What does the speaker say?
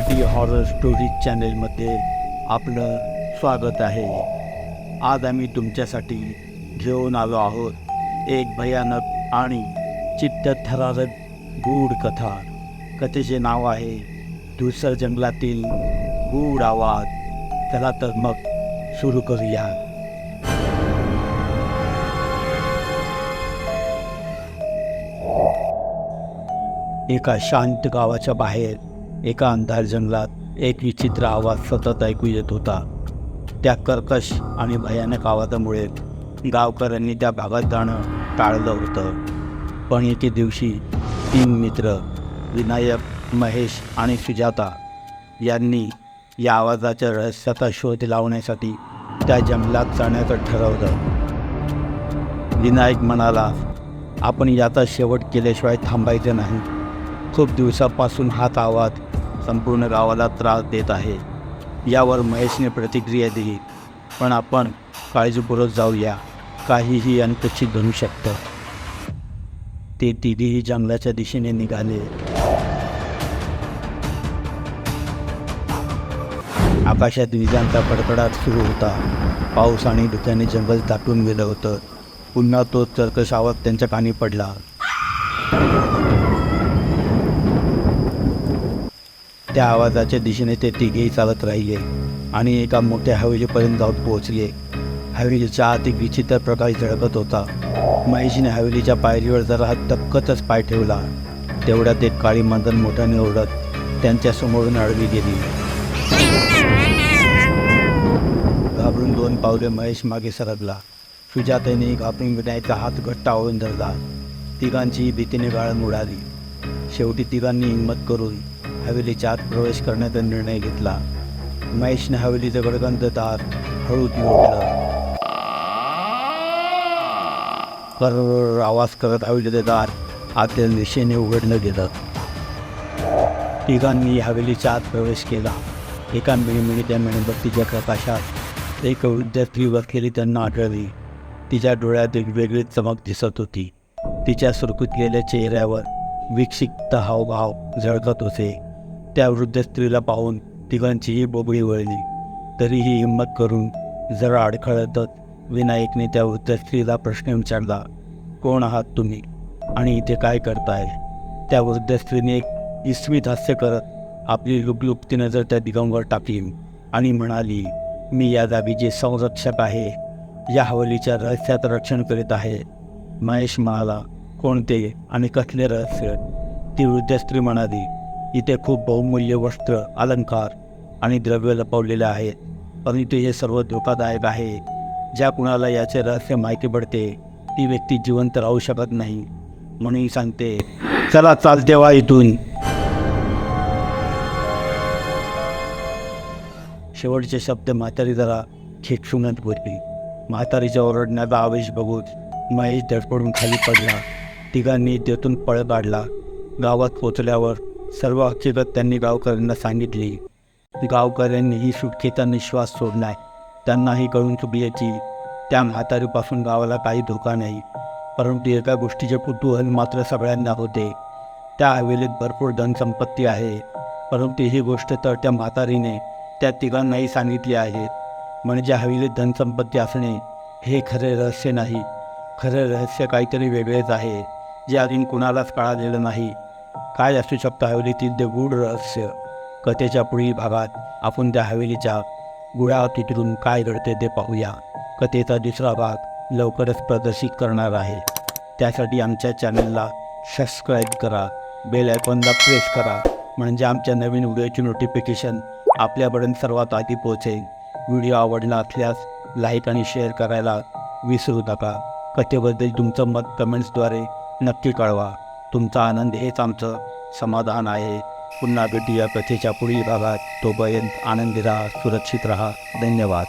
Marathi horror stories चॅनेलमध्ये आपलं स्वागत आहे. आज आम्ही तुमच्यासाठी घेऊन आलो आहोत एक भयानक आणि चित्तथरारक गूढ कथा. कथेचे नाव आहे धुसर जंगलातील गूढ आवाज. चला तर मग सुरू करूया. एका शांत गावाच्या बाहेर एका अंधार जंगलात एक विचित्र आवाज सतत ऐकू येत होता. त्या कर्कश आणि भयानक आवाजामुळे गावकऱ्यांनी त्या भागात जाणं टाळलं होतं. पण एके दिवशी तीन मित्र विनायक महेश आणि सुजाता यांनी या आवाजाच्या रहस्याचा शोध लावण्यासाठी त्या जंगलात जाण्याचं ठरवलं. विनायक म्हणाला आपण याचा शेवट केल्याशिवाय थांबायचं नाही. खूप दिवसापासून हाच आवाज संपूर्ण गावाला त्रास देत आहे. यावर महेशने प्रतिक्रिया दिली पण आपण काळजीपूर्वक जाऊया. काहीही अनपेक्षित घडू शकतं. ते तिघेही जंगलाच्या दिशेने निघाले. आकाशात विजांचा कडकडाट सुरू होता. पाऊस आणि धुक्याने जंगल दाटून गेलं होतं. पुन्हा तो चर्कश आवाज त्यांच्या कानी पडला. त्या आवाजाच्या दिशेने ते तिघेही चालत राहिले आणि एका मोठ्या हवेलीपर्यंत जाऊन पोहोचले. हवेलीचा आत एक विचित्र प्रकाश झळकत होता. महेशने हवेलीच्या पायरीवर जरा टपकतच पाय ठेवला. तेवढ्यात एक काळी मदन मोठ्याने ओढत त्यांच्या समोरून अडवी गेली. घाबरून दोन पावले महेश मागे सरकला. सुजातेने घाबरून विनायचा हात घट्ट आवळून धरला. तिघांचीही भीतीने गाळण उडाली. शेवटी तिघांनी हिंमत करून हवेलीच्या आत प्रवेश करण्याचा निर्णय घेतला. महेशने हवेलीचं गडगंध दार हळूच उघडलं कर आवाज करत हवेलीचं दार आतल्या दिशेने उघडलं गेलं. तिघांनी हवेलीच्या आत प्रवेश केला. एका मिळीमिळीच्या मेणबत्तीच्या प्रकाशात एक विद्यार्थी स्त्री त्यांना आढळली. तिच्या डोळ्यात एक वेगळी चमक दिसत होती. तिच्या सुरकुतलेल्या चेहऱ्यावर विक्षिप्त हावभाव झळकत होते. त्या वृद्ध स्त्रीला पाहून तिघांचीही बोबळी वळली. तरीही हिंमत करून जरा अडखळतच विनायकने त्या वृद्ध स्त्रीला प्रश्न विचारला कोण आहात तुम्ही? आणि इथे काय करताय? त्या वृद्ध स्त्रीने एक इसवीत हास्य करत आपली लुकलुकती नजर त्या दिगांवर टाकली आणि म्हणाली मी या जागेचे संरक्षक आहे या हवेलीच्या रहस्यात रक्षण करीत आहे. महेश म्हणाला कोणते आणि कसले रहस्य? ती वृद्ध स्त्री म्हणाली इथे खूप बहुमूल्य वस्त्र अलंकार आणि द्रव्य लपवलेले आहेत. परंतु हे सर्व धोकादायक आहे. ज्या कुणाला याचे रहस्य माहिती पडते ती व्यक्ती जिवंत राहू शकत नाही. म्हणून सांगते चला चालते वा इथून. शेवटचे शब्द म्हातारी जरा खेचूनच बोलली. म्हातारीच्या ओरडण्याचा आवेश बघून महेश धडपडून खाली पडला. तिघांनी तेथून पळ काढला. गावात पोचल्यावर सर्व हकीकत त्यांनी गावकऱ्यांना सांगितली. गावकऱ्यांनीही सुटकेचा निश्वास सोडलाय. त्यांनाही कळून चुकले की त्या म्हातारीपासून गावाला काही धोका नाही. परंतु एका गोष्टीचे कुतूहल मात्र सगळ्यांना होते. त्या हवेलीत भरपूर धनसंपत्ती आहे. परंतु ही गोष्ट तर त्या म्हातारीने त्या तिघांनाही सांगितली आहे. म्हणजे हवेलीत धनसंपत्ती असणे हे खरे रहस्य नाही. खरे रहस्य काहीतरी वेगळेच आहे. जे अजून कुणालाच कळालेलं नाही. काय असू शकतं हवेलीतील ते गूढ रहस्य कथेच्या पुढील भागात आपण त्या हवेलीच्या गुळातीतून काय घडते ते पाहूया. कथेचा दुसरा भाग लवकरच प्रदर्शित करणार आहे. त्यासाठी आमच्या चॅनलला सबस्क्राईब करा बेल आयकॉनला प्रेस करा म्हणजे आमच्या नवीन व्हिडिओची नोटिफिकेशन आपल्यापर्यंत सर्वात आधी पोहोचेल. व्हिडिओ आवडला असल्यास लाईक आणि शेअर करायला विसरू नका. कथेबद्दल तुमचं मत कमेंट्सद्वारे नक्की कळवा. तुमचा आनंद हेच आमचं समाधान आहे. पुन्हा भेटूया कथेच्या पुढील भागात. तोपर्यंत आनंदी राहा सुरक्षित राहा. धन्यवाद.